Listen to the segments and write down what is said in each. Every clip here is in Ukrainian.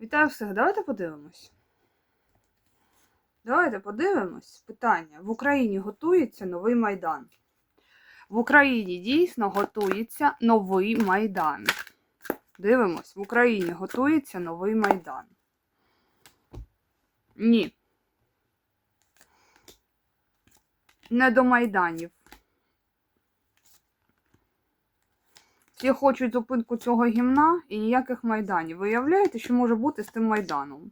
Вітаю всіх. Давайте подивимось. Давайте подивимось. Питання. В Україні готується новий Майдан. В Україні дійсно готується новий Майдан. Дивимось, в Україні готується новий Майдан. Ні. Не до Майданів. Всі хочуть зупинку цього гімна і ніяких майданів. Виявляєте, що може бути з тим майданом?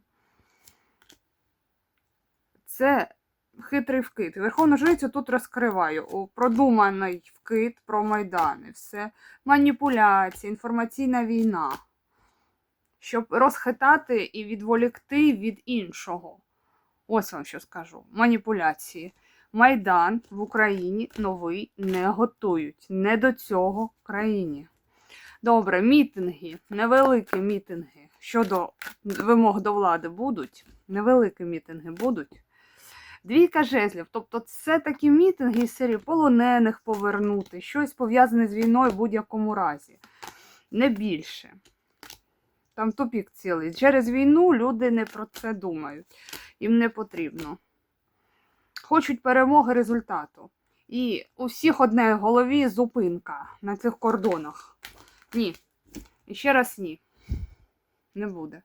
Це хитрий вкид. Верховну жрицю тут розкриваю. Продуманий вкид про майдани. Все маніпуляція, інформаційна війна. Щоб розхитати і відволікти від іншого. Ось вам що скажу. Маніпуляції. Майдан в Україні новий не готують. Не до цього країні. Добре, мітинги, невеликі мітинги щодо вимог до влади будуть. Невеликі мітинги будуть. Двійка жезлів. Тобто це такі мітинги із серії полонених повернути, щось пов'язане з війною в будь-якому разі. Не більше. Там тупік цілий. Через війну люди не про це думають. Їм не потрібно. Хочуть перемоги результату. І у всіх одне в голові зупинка на цих кордонах. Ні. І ще раз ні. Не буде.